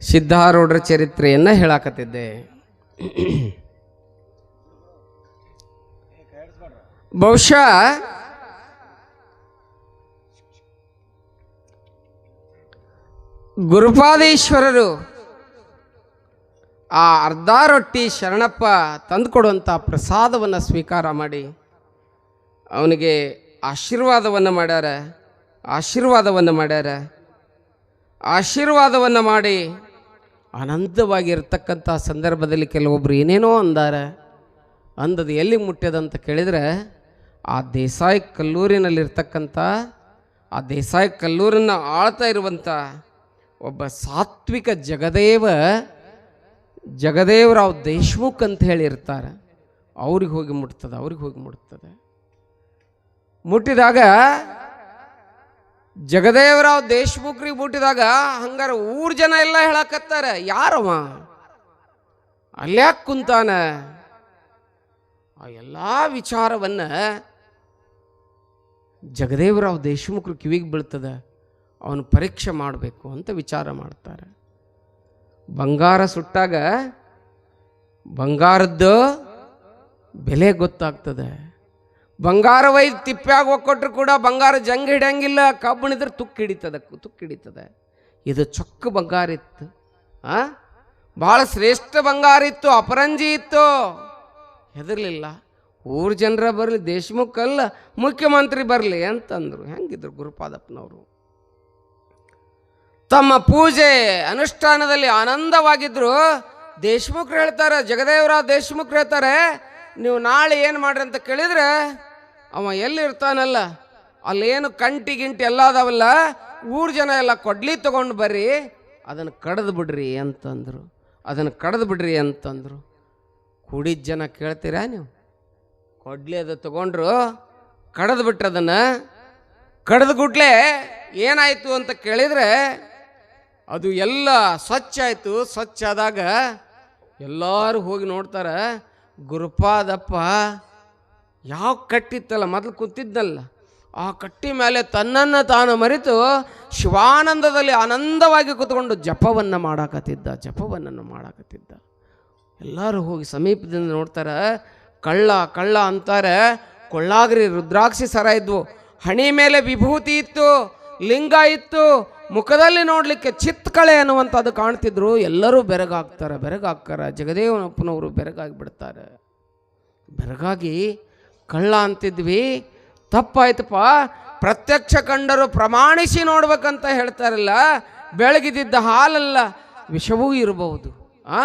ಸಿದ್ಧಾರೂಢರ ಚರಿತ್ರೆಯನ್ನು ಹೇಳಾಕತ್ತಿದ್ದೆ. ಬಹುಶಃ ಗುರುಪಾದೇಶ್ವರರು ಆ ಅರ್ಧ ರೊಟ್ಟಿ ಶರಣಪ್ಪ ತಂದುಕೊಡುವಂಥ ಪ್ರಸಾದವನ್ನು ಸ್ವೀಕಾರ ಮಾಡಿ ಅವನಿಗೆ ಆಶೀರ್ವಾದವನ್ನು ಮಾಡ್ಯಾರ ಆಶೀರ್ವಾದವನ್ನು ಮಾಡ್ಯಾರ. ಆಶೀರ್ವಾದವನ್ನು ಮಾಡಿ ಅನಂತವಾಗಿರ್ತಕ್ಕಂಥ ಸಂದರ್ಭದಲ್ಲಿ ಕೆಲವೊಬ್ಬರು ಏನೇನೋ ಅಂದಾರ ಅಂದದು ಎಲ್ಲಿ ಮುಟ್ಟ್ಯದಂತ ಕೇಳಿದರೆ, ಆ ದೇಸಾಯಿ ಕಲ್ಲೂರಿನಲ್ಲಿರ್ತಕ್ಕಂಥ, ಆ ದೇಸಾಯಿ ಕಲ್ಲೂರನ್ನು ಆಳ್ತಾ ಇರುವಂಥ ಒಬ್ಬ ಸಾತ್ವಿಕ ಜಗದೇವ, ಜಗದೇವರಾವ್ ದೇಶ್ಮುಖ್ ಅಂತ ಹೇಳಿರ್ತಾರೆ ಅವ್ರಿಗೆ ಹೋಗಿ ಮುಟ್ತದೆ, ಅವ್ರಿಗೆ ಹೋಗಿ ಮುಟ್ತದೆ. ಮುಟ್ಟಿದಾಗ ಜಗದೇವರಾವ್ ದೇಶ್ಮುಖ್ರಿಗೆ ಬಿಟ್ಟಿದಾಗ ಹಂಗಾರ ಊರ್ ಜನ ಎಲ್ಲ ಹೇಳಕತ್ತಾರ. ಯಾರವ? ಅಲ್ಯಾಕ್ ಕುಂತಾನ? ಆ ಎಲ್ಲ ವಿಚಾರವನ್ನ ಜಗದೇವರಾವ್ ದೇಶಮುಖರು ಕಿವಿಗೆ ಬೀಳ್ತದ. ಅವನು ಪರೀಕ್ಷೆ ಮಾಡಬೇಕು ಅಂತ ವಿಚಾರ ಮಾಡ್ತಾರೆ. ಬಂಗಾರ ಸುಟ್ಟಾಗ ಬಂಗಾರದ್ದು ಬೆಲೆ ಗೊತ್ತಾಗ್ತದೆ. ಬಂಗಾರ ವೈದ್ ತಿಪ್ಪ್ಯಾಗ ಒಕ್ಕೊಟ್ರು ಕೂಡ ಬಂಗಾರ ಜಂಗ್ ಹಿಡಿಯಂಗಿಲ್ಲ ಕಬ್ಬಣಿದ್ರೆ ತುಕ್ಕು ಹಿಡಿತದ, ತುಕ್ಕು ಹಿಡಿತದೆ. ಇದು ಚೊಕ್ಕ ಬಂಗಾರ ಇತ್ತು, ಆ? ಭಾಳ ಶ್ರೇಷ್ಠ ಬಂಗಾರ ಇತ್ತು, ಅಪರಂಜಿ ಇತ್ತು. ಹೆದರ್ಲಿಲ್ಲ. ಊರು ಜನರ ಬರಲಿ ದೇಶಮುಖ ಅಲ್ಲ ಮುಖ್ಯಮಂತ್ರಿ ಬರಲಿ ಅಂತಂದರು. ಹೆಂಗಿದ್ರು ಗುರುಪಾದಪ್ಪನವರು? ತಮ್ಮ ಪೂಜೆ ಅನುಷ್ಠಾನದಲ್ಲಿ ಆನಂದವಾಗಿದ್ರು. ದೇಶಮುಖರು ಹೇಳ್ತಾರೆ ಜಗದೇವರ ದೇಶಮುಖರು ಹೇಳ್ತಾರೆ, ನೀವು ನಾಳೆ ಏನು ಮಾಡ್ರಿ ಅಂತ ಕೇಳಿದ್ರೆ ಅವ ಎಲ್ಲಿ ಇರ್ತಾನಲ್ಲ ಅಲ್ಲೇನು ಕಂಟಿ ಗಿಂಟಿ ಎಲ್ಲ ಅದಾವಲ್ಲ ಊರು ಜನ ಎಲ್ಲ ಕೊಡ್ಲಿ ತಗೊಂಡು ಬರ್ರಿ. ಅದನ್ನು ಕಡ್ದು ಬಿಡ್ರಿ ಅಂತಂದರು. ಅದನ್ನು ಕಡ್ದು ಬಿಡ್ರಿ ಅಂತಂದರು. ಕುಡಿದ ಜನ ಕೇಳ್ತೀರಾ ನೀವು? ಕೊಡ್ಲಿ ಅದು ತಗೊಂಡ್ರು, ಕಡ್ದು ಬಿಟ್ರು ಅದನ್ನು. ಕಡ್ದು ಗುಟ್ಲೆ ಏನಾಯಿತು ಅಂತ ಕೇಳಿದರೆ, ಅದು ಎಲ್ಲ ಸ್ವಚ್ಛ ಆಯಿತು. ಸ್ವಚ್ಛ ಆದಾಗ ಎಲ್ಲರೂ ಹೋಗಿ ನೋಡ್ತಾರೆ, ಗುರುಪಾದಪ್ಪ ಯಾವ ಕಟ್ಟಿತ್ತಲ್ಲ? ಮೊದಲು ಕೂತಿದ್ದಲ್ಲ. ಆ ಕಟ್ಟಿ ಮೇಲೆ ತನ್ನನ್ನು ತಾನು ಮರೆತು ಶಿವಾನಂದದಲ್ಲಿ ಆನಂದವಾಗಿ ಕೂತ್ಕೊಂಡು ಜಪವನ್ನು ಮಾಡಾಕತ್ತಿದ್ದ ಜಪವನ್ನು ಮಾಡಾಕತ್ತಿದ್ದ. ಎಲ್ಲರೂ ಹೋಗಿ ಸಮೀಪದಿಂದ ನೋಡ್ತಾರೆ, ಕಳ್ಳ ಕಳ್ಳ ಅಂತಾರೆ, ಕೊಳ್ಳಾಗ್ರಿ, ರುದ್ರಾಕ್ಷಿ ಸರ ಇದ್ವು. ಹಣಿ ಮೇಲೆ ವಿಭೂತಿ ಇತ್ತು, ಲಿಂಗ ಇತ್ತು, ಮುಖದಲ್ಲಿ ನೋಡಲಿಕ್ಕೆ ಚಿತ್ಕಳೆ ಅನ್ನುವಂಥದ್ದು ಕಾಣ್ತಿದ್ರು. ಎಲ್ಲರೂ ಬೆರಗಾಗ್ತಾರೆ ಬೆರಗಾಗ್ತಾರೆ. ಜಗದೇವನಪ್ಪನವರು ಬೆರಗಾಗಿ ಬಿಡ್ತಾರೆ ಬೆರಗಾಗಿ ಕಳ್ಳ ಅಂತಿದ್ವಿ. ತಪ್ಪಾಯ್ತಪ್ಪ. ಪ್ರತ್ಯಕ್ಷ ಕಂಡರು ಪ್ರಮಾಣಿಸಿ ನೋಡ್ಬೇಕಂತ ಹೇಳ್ತಾರಲ್ಲ ಬೆಳಗಿದ್ದ ಹಾಲಲ್ಲ, ವಿಷವೂ ಇರಬಹುದು. ಆ?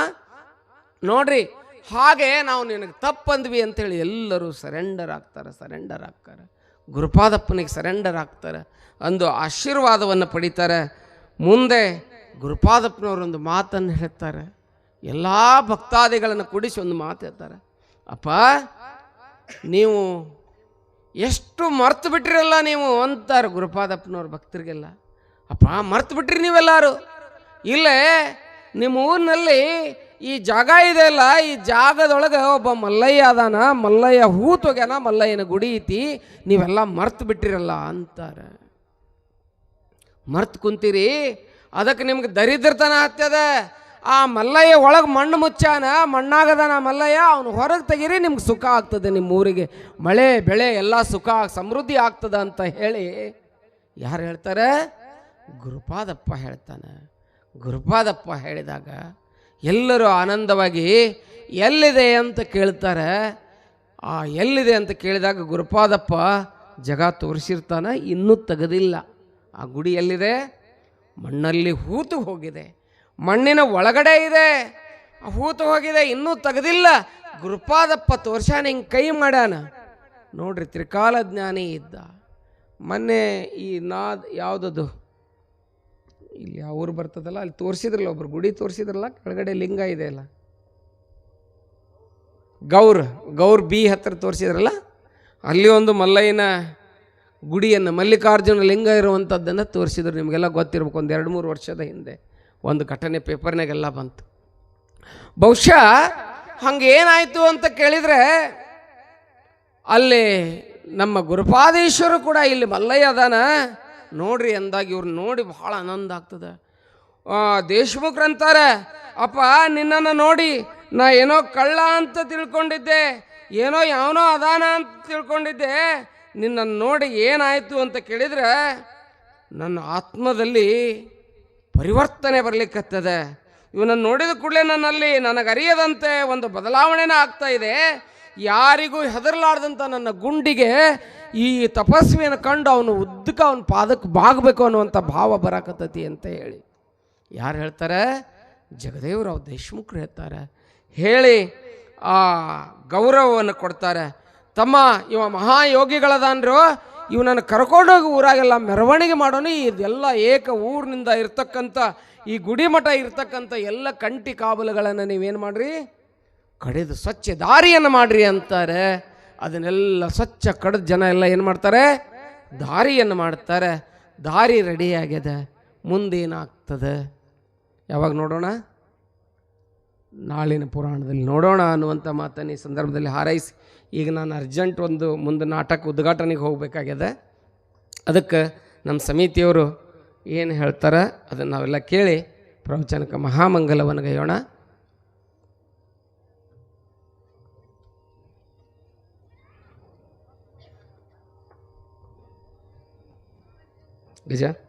ನೋಡ್ರಿ, ಹಾಗೆ ನಾವು ನಿನಗೆ ತಪ್ಪಂದ್ವಿ ಅಂತೇಳಿ ಎಲ್ಲರೂ ಸರೆಂಡರ್ ಆಗ್ತಾರೆ ಸರೆಂಡರ್ ಆಗ್ತಾರೆ. ಗುರುಪಾದಪ್ಪನಿಗೆ ಸರೆಂಡರ್ ಆಗ್ತಾರೆ. ಅಂದು ಆಶೀರ್ವಾದವನ್ನು ಪಡಿತಾರೆ. ಮುಂದೆ ಗುರುಪಾದಪ್ಪನವರೊಂದು ಮಾತನ್ನು ಹೇಳ್ತಾರೆ. ಎಲ್ಲ ಭಕ್ತಾದಿಗಳನ್ನು ಕೂಡಿಸಿ ಒಂದು ಮಾತು ಹೇಳ್ತಾರೆ. ಅಪ್ಪ ನೀವು ಎಷ್ಟು ಮರ್ತು ಬಿಟ್ಟಿರಲ್ಲ ನೀವು ಅಂತಾರೆ ಗುರುಪಾದಪ್ಪನವ್ರ ಭಕ್ತರಿಗೆಲ್ಲ. ಅಪ್ಪ, ಮರ್ತು ಬಿಟ್ರಿ ನೀವೆಲ್ಲರೂ? ಇಲ್ಲೇ ನಿಮ್ಮ ಊರಿನಲ್ಲಿ ಈ ಜಾಗ ಇದೆಯಲ್ಲ ಈ ಜಾಗದೊಳಗೆ ಒಬ್ಬ ಮಲ್ಲಯ್ಯ ಅದಾನ, ಮಲ್ಲಯ್ಯ ಹೂ ತೊಗ್ಯಾನ, ಮಲ್ಲಯ್ಯನ ಗುಡಿ ಐತಿ, ನೀವೆಲ್ಲ ಮರ್ತು ಬಿಟ್ಟಿರಲ್ಲ ಅಂತಾರೆ. ಮರ್ತು ಕುಂತೀರಿ, ಅದಕ್ಕೆ ನಿಮ್ಗೆ ದರಿದ್ರತನ ಹತ್ಯದ ಆ ಮಲ್ಲಯ್ಯ ಒಳಗೆ ಮಣ್ಣು ಮುಚ್ಚಾನ, ಮಣ್ಣಾಗದಾನ ಮಲ್ಲಯ್ಯ, ಅವನು ಹೊರಗೆ ತೆಗೀರಿ, ನಿಮ್ಗೆ ಸುಖ ಆಗ್ತದೆ ನಿಮ್ಮ ಊರಿಗೆ ಮಳೆ, ಬೆಳೆ, ಎಲ್ಲ ಸುಖ ಸಮೃದ್ಧಿ ಆಗ್ತದೆ ಅಂತ ಹೇಳಿ ಯಾರು ಹೇಳ್ತಾರೆ? ಗುರುಪಾದಪ್ಪ ಹೇಳ್ತಾನೆ. ಗುರುಪಾದಪ್ಪ ಹೇಳಿದಾಗ ಎಲ್ಲರೂ ಆನಂದವಾಗಿ, ಎಲ್ಲಿದೆ ಅಂತ ಕೇಳ್ತಾರೆ? ಆ ಎಲ್ಲಿದೆ ಅಂತ ಕೇಳಿದಾಗ ಗುರುಪಾದಪ್ಪ ಜಗ ತೋರಿಸಿರ್ತಾನೆ, ಇನ್ನೂ ತೆಗೆದಿಲ್ಲ. ಆ ಗುಡಿ ಎಲ್ಲಿದೆ? ಮಣ್ಣಲ್ಲಿ ಹೂತು ಹೋಗಿದೆ. ಮಣ್ಣಿನ ಒಳಗಡೆ ಇದೆ. ಹೂತು ಹೋಗಿದೆ, ಇನ್ನೂ ತೆಗೆದಿಲ್ಲ. ಗುರುಪಾದಪ್ಪ ತೋರ್ಸಾನ ಹಿಂಗೆ ಕೈ ಮಾಡ್ಯಾನ. ನೋಡ್ರಿ, ತ್ರಿಕಾಲ ಜ್ಞಾನಿ ಇದ್ದ. ಮೊನ್ನೆ ಈ ನಾದ್ ಯಾವುದದು? ಇಲ್ಲಿ ಯಾವ ಊರು ಬರ್ತದಲ್ಲ? ಅಲ್ಲಿ ತೋರಿಸಿದ್ರಲ್ಲ ಒಬ್ರು, ಗುಡಿ ತೋರಿಸಿದ್ರಲ್ಲ? ಕೆಳಗಡೆ ಲಿಂಗ ಇದೆ ಅಲ್ಲ. ಗೌರ್ ಗೌರ್ ಬಿ ಹತ್ರ ತೋರಿಸಿದ್ರಲ್ಲ? ಅಲ್ಲಿ ಒಂದು ಮಲ್ಲಯ್ಯನ ಗುಡಿಯನ್ನು, ಮಲ್ಲಿಕಾರ್ಜುನ ಲಿಂಗ ಇರುವಂಥದ್ದನ್ನು ತೋರಿಸಿದ್ರು. ನಿಮಗೆಲ್ಲ ಗೊತ್ತಿರ್ಬೇಕು, ಒಂದು ಎರಡು ಮೂರು ವರ್ಷದ ಹಿಂದೆ. ಒಂದು ಘಟನೆ ಪೇಪರ್ನಾಗೆಲ್ಲ ಬಂತು. ಬಹುಶಃ ಹಂಗೆ ಏನಾಯಿತು ಅಂತ ಕೇಳಿದರೆ ಅಲ್ಲಿ ನಮ್ಮ ಗುರುಪಾದೇಶ್ವರು ಕೂಡ ಇಲ್ಲಿ ಮಲ್ಲಯ್ಯ ಅದಾನ. ನೋಡ್ರಿ ಅಂದಾಗ ಇವ್ರು ನೋಡಿ ಭಾಳ ಆನಂದ ಆಗ್ತದೆ. ದೇಶಮುಖ್ರಂತಾರೆ ಅಪ್ಪ, ನಿನ್ನನ್ನು ನೋಡಿ ನಾ ಏನೋ ಕಳ್ಳ ಅಂತ ತಿಳ್ಕೊಂಡಿದ್ದೆ, ಏನೋ ಯಾವನೋ ಅದಾನ ಅಂತ ತಿಳ್ಕೊಂಡಿದ್ದೆ, ನಿನ್ನನ್ನು ನೋಡಿ ಏನಾಯಿತು ಅಂತ ಕೇಳಿದ್ರೆ ನನ್ನ ಆತ್ಮದಲ್ಲಿ ಪರಿವರ್ತನೆ ಬರಲಿಕ್ಕತ್ತದೆ. ಇವನನ್ನು ನೋಡಿದ ಕೂಡಲೇ ನನ್ನಲ್ಲಿ ನನಗರಿಯದಂತೆ ಒಂದು ಬದಲಾವಣೆನ ಆಗ್ತಾ ಇದೆ. ಯಾರಿಗೂ ಹೆದರ್ಲಾರ್ದಂಥ ನನ್ನ ಗುಂಡಿಗೆ ಈ ತಪಸ್ವಿಯನ್ನು ಕಂಡು ಅವನು ಉದ್ದಕ್ಕೆ ಅವನ ಪಾದಕ್ಕೆ ಬಾಗಬೇಕು ಅನ್ನುವಂಥ ಭಾವ ಬರಾಕತ್ತತಿ ಅಂತ ಹೇಳಿ. ಯಾರು ಹೇಳ್ತಾರೆ? ಜಗದೇವರಾವ್ ದೇಶಮುಖರು ಹೇಳ್ತಾರೆ. ಹೇಳಿ ಆ ಗೌರವವನ್ನು ಕೊಡ್ತಾರೆ. ತಮ್ಮ ಇವ ಮಹಾಯೋಗಿಗಳದಾನ್ರು ಇವನನ್ನು ಕರ್ಕೊಂಡೋಗಿ ಊರಾಗೆಲ್ಲ ಮೆರವಣಿಗೆ ಮಾಡೋಣ ಇದೆಲ್ಲ ಏಕ ಊರಿನಿಂದ ಇರ್ತಕ್ಕಂಥ, ಈ ಗುಡಿಮಠ ಇರ್ತಕ್ಕಂಥ ಎಲ್ಲ ಕಂಟಿ ಕಾಬಲುಗಳನ್ನು ನೀವೇನು ಮಾಡ್ರಿ? ಕಡಿದು ಸ್ವಚ್ಛ ದಾರಿಯನ್ನು ಮಾಡ್ರಿ ಅಂತಾರೆ. ಅದನ್ನೆಲ್ಲ ಸ್ವಚ್ಛ ಕಡಿದು ಜನ ಎಲ್ಲ ಏನು ಮಾಡ್ತಾರೆ? ದಾರಿಯನ್ನು ಮಾಡ್ತಾರೆ. ದಾರಿ ರೆಡಿಯಾಗಿದೆ ಮುಂದೇನಾಗ್ತದೆ? ಯಾವಾಗ ನೋಡೋಣ? ನಾಳಿನ ಪುರಾಣದಲ್ಲಿ ನೋಡೋಣ ಅನ್ನುವಂಥ ಮಾತನ್ನು ಈ ಸಂದರ್ಭದಲ್ಲಿ ಹಾರೈಸಿ. ಈಗ ನಾನು ಅರ್ಜೆಂಟ್ ಒಂದು ಮುಂದೆ ನಾಟಕ ಉದ್ಘಾಟನೆಗೆ ಹೋಗಬೇಕಾಗಿದೆ ಅದಕ್ಕೆ ನಮ್ಮ ಸಮಿತಿಯವರು ಏನು ಹೇಳ್ತಾರೆ ಅದನ್ನು ನಾವೆಲ್ಲ ಕೇಳಿ ಪ್ರವಚನಕ್ಕೆ ಮಹಾಮಂಗಲವನ್ನು ಗೈಯೋಣ. ಗಜ.